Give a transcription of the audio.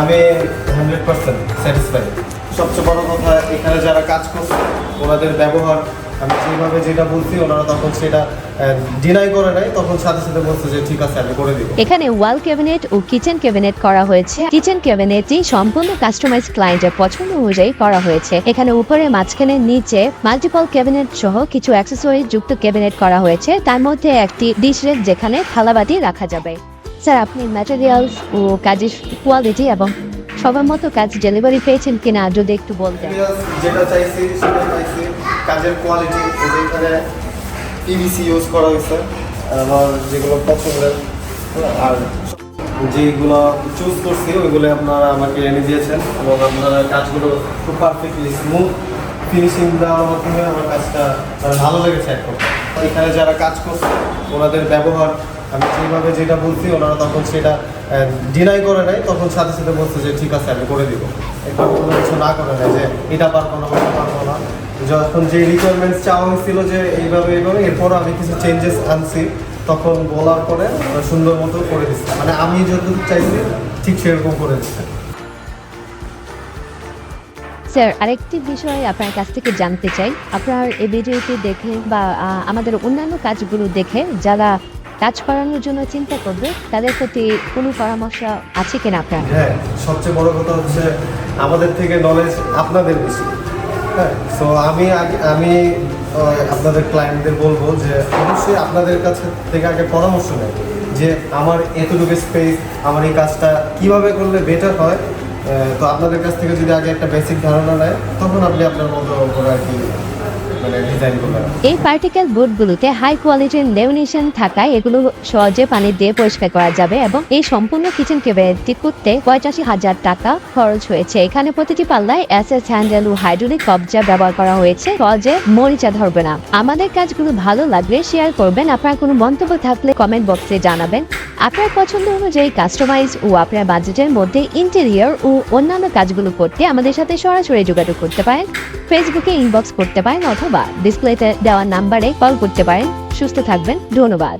আমি hundred percent satisfied সবচেয়ে বড় কথা, এখানে যারা কাজ করছে, ওনাদের ব্যবহার, আমি যেভাবে যেটা বলছি, ওনারা তখন সেটা ডিনাই করে নাই, তখন সাথে সাথে বলছে যে ঠিক আছে, আমি করে দিব। এখানে ওয়াল ক্যাবিনেট ও কিচেন ক্যাবিনেট করা হয়েছে। কিচেন ক্যাবিনেটটি সম্পূর্ণ কাস্টমাইজ ক্লায়েন্টের পছন্দ অনুযায়ী করা হয়েছে। এখানে উপরে, মাঝখানে, নিচে মাল্টিপল ক্যাবিনেট সহ কিছু অ্যাক্সেসরি যুক্ত ক্যাবিনেট করা হয়েছে। তার মধ্যে একটি ডিশ রেক যেখানে থালাবাটি রাখা যাবে। স্যার, আপনি ম্যাটেরিয়ালস ও কাজের কোয়ালিটি এবং সবার মতো কাজ ডেলিভারি পেয়েছেন কিনা যদি একটু বলতেন। যেটা চাইছি, সেটা পাইছি কাজের কোয়ালিটি এখানে পিভিসি ইউজ করা হয়েছে আমার যেগুলো পছন্দের, আর যেগুলো চুজ করছি, ওইগুলো আপনারা আমাকে এনে দিয়েছেন এবং আপনারা কাজগুলো খুব পারফেক্টলি স্মুথ ফিনিশিং দেওয়ার মাধ্যমে আমার কাজটা ভালো লেগেছে এখন। এখানে যারা কাজ করছে, ওনাদের ব্যবহার আমি যেভাবে যেটা বলছি, ওনারা তখন সেটা ডিনাই করে নাই, তখন সাথে সাথে বলছে যে, ঠিক আছে, আমি করে দিব। একবার কোনো কিছু না করে নাই যে, এটা পারব না, ওটা পারব না। যখন যে রিকোয়ারমেন্টস চাওয়া হয়েছিল যে, এইভাবে এইভাবে এরপরও আমি কিছু চেঞ্জেস আনছি। তখন বলার পরে সুন্দর মতো করে দিচ্ছে। মানে আমি যতটুকু চাইছি, ঠিক সেরকম করে দিচ্ছে। স্যার, আরেকটি বিষয় আপনার কাছ থেকে জানতে চাই। আপনার এই ভিডিওটি দেখে বা আমাদের অন্যান্য কাজগুলো দেখে যারা কাজ করানোর জন্য চিন্তা করবে, তাদের প্রতি কোনো পরামর্শ আছে কিনা আপনার? হ্যাঁ সবচেয়ে বড় কথা হচ্ছে আমাদের থেকে নলেজ আপনাদের বেশি। হ্যাঁ সো আমি আমি আপনাদের ক্লায়েন্টদের বলব যে অবশ্যই আপনাদের কাছে থেকে আগে পরামর্শ নেয় যে আমার এতটুকু স্পেস আমার এই কাজটা কীভাবে করলে বেটার হয়। তো আপনাদের কাছ থেকে যদি আগে একটা বেসিক ধারণা নেয়, তখন আপনি আপনার মতো করে আর কি এই পার্টিকেল বোর্ডগুলোতে হাই কোয়ালিটির লেমিনেশন থাকায় এগুলো সহজে পানি দিয়ে পরিষ্কার করা যাবে এবং এই সম্পূর্ণ কিচেন ক্যাবিনেটটি করতে পঁচাশি হাজার টাকা খরচ হয়েছে। এখানে প্রতিটি পাল্লায় এস হ্যান্ডেল ও হাইড্রোলিক কবজা ব্যবহার করা হয়েছে। সহজে মরিচা ধরবে না। আমাদের কাজগুলো ভালো লাগলে শেয়ার করবেন। আপনার কোনো মন্তব্য থাকলে কমেন্ট বক্সে জানাবেন। আপনার পছন্দ অনুযায়ী কাস্টমাইজ ও আপনার বাজেটের মধ্যে ইন্টেরিয়র ও অন্যান্য কাজগুলো করতে আমাদের সাথে সরাসরি যোগাযোগ করতে পারেন। ফেসবুকে ইনবক্স করতে পারেন অথবা ডিসপ্লেতে দেওয়া নাম্বারে কল করতে পারেন। সুস্থ থাকবেন। ধন্যবাদ।